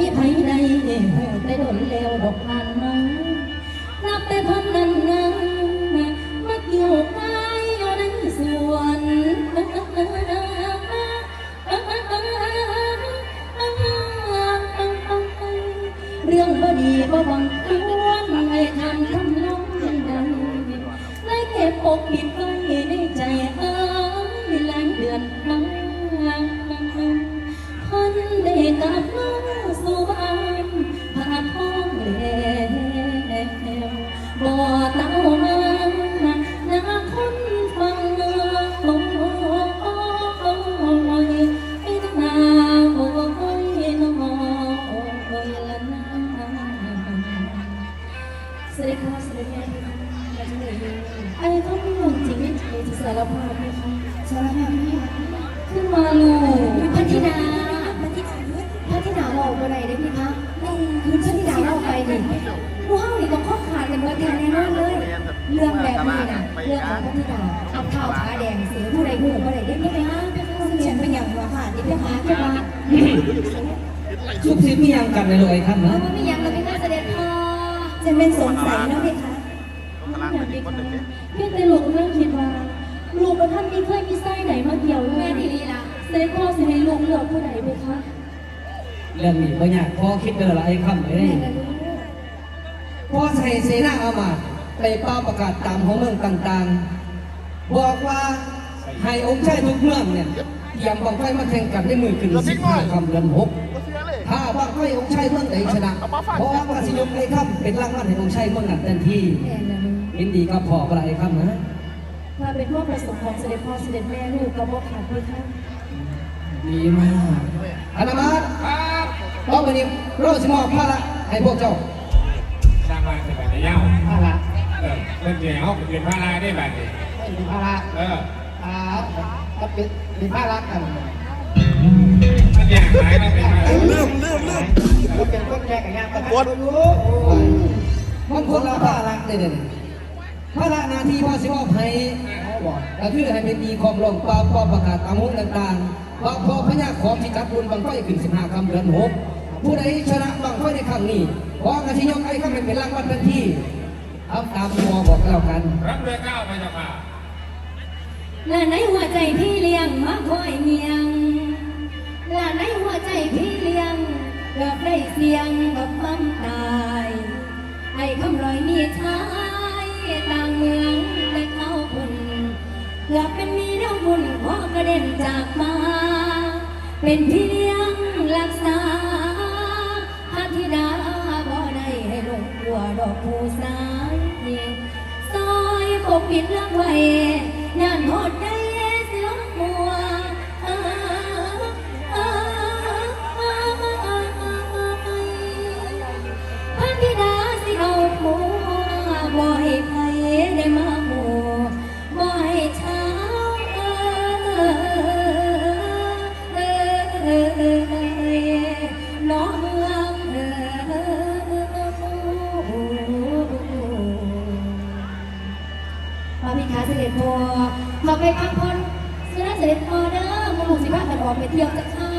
มีไผใดหูแต่โดนแล้วดอกผ่านมานับแต่พันนั้นนังมักอยู่กายอยู่ในสวนเรื่องบดีบ่บังควรให้ทำทำลงดังเลยเก็บปกปิดไว้ในใจเอ้ยหลายเดือนมาพันได้กับ คะคือว่าทุกสิ่งมีอย่างกันในโลกไอ้คำเพนะราะว่ามีอย่างเราไม่น่าเสด็จพ่อจะเป็นสงสัยนะพี่คะอยากดีค่ะเพียงแต่ลูกเรื่องคิดว่าลูกประท่านมีเคยมีไส้ไหนมาเกี่ยวเลแม่ยดีลีล่ะเซ็กพ่อสิให้ลูกเลือกผู้ใดไหมคะเรื่องนี้บ่ยากพอคิดเด้อละไอ้คำเอ้ยแม่ก็รู้พอใส่เสนาอามาตย์ไปเป่าประกาศตามของเมืองต่างๆ บอกว่าให้องค์ชายทุกเมืองเนี่ย เตรียมบังไฟมาแข่งกันในมือขึ้นสิบห้าคำเดือนหกถ้าบังไฟองค์ชายเมืองไหนชนะเพราะว่าสิยกไอ้คำเป็นรางวัลให้องค์ชายเมืองนั้นทันทีแม่นะมึงเห็นดีกับพ่อบ่ละไอ้คำนะมาเป็นพวกประสงค์ของเสด็จพ่อเสด็จแม่ลูกกับพ่อขาดไหมคะดีมากอนามาตต่อไปนี้เราสิมอบพระละให้พวกเจ้าสร้างบ้านเป็นแบบนี้เย้าพระละเออเป็นเดี๋ยวเป็นพระลายได้แบบนี้เป็นพระละเออ อ่าก็เป็นเป็นพระละกันมันอยากหายมันเริ่มเริ่มเริ่มเป็นคนแก่กับงานตะกดบางคนเราพระละเลยเนี่ยพระละนาทีพอสิมอบให้ก็คือให้เป็นมีของลงปราปรามประกาศตามมุงต่างๆว่าพอพญาของที่จัดบุญบังไฟขึ้นสิบห้าคำเดือนหกผู้ใดชนะบังไฟในครั้งนี้ขอกระชิยกไอ้ข้าเป็นเป็นรางวัลทันทีเอาตามมัวบอกแล้วกันรับด้วยก้าวพระเจ้าค่ะ และในหัวใจพี่เลี้ยงมาคอยเมียงและในหัวใจพี่เลี้ยงกับได้เสียงกับความตายไอ้คำรอยมีชายต่างเมืองแต่เขาคนเกือบเป็นมีเรื่องบุญขอกระเด็นจากมา เป็นพี่ ไปพักผ่อนเสื้อเสร็จพอเด้อมาลูกสิบ้ากันออกไปเที่ยวจะเข้า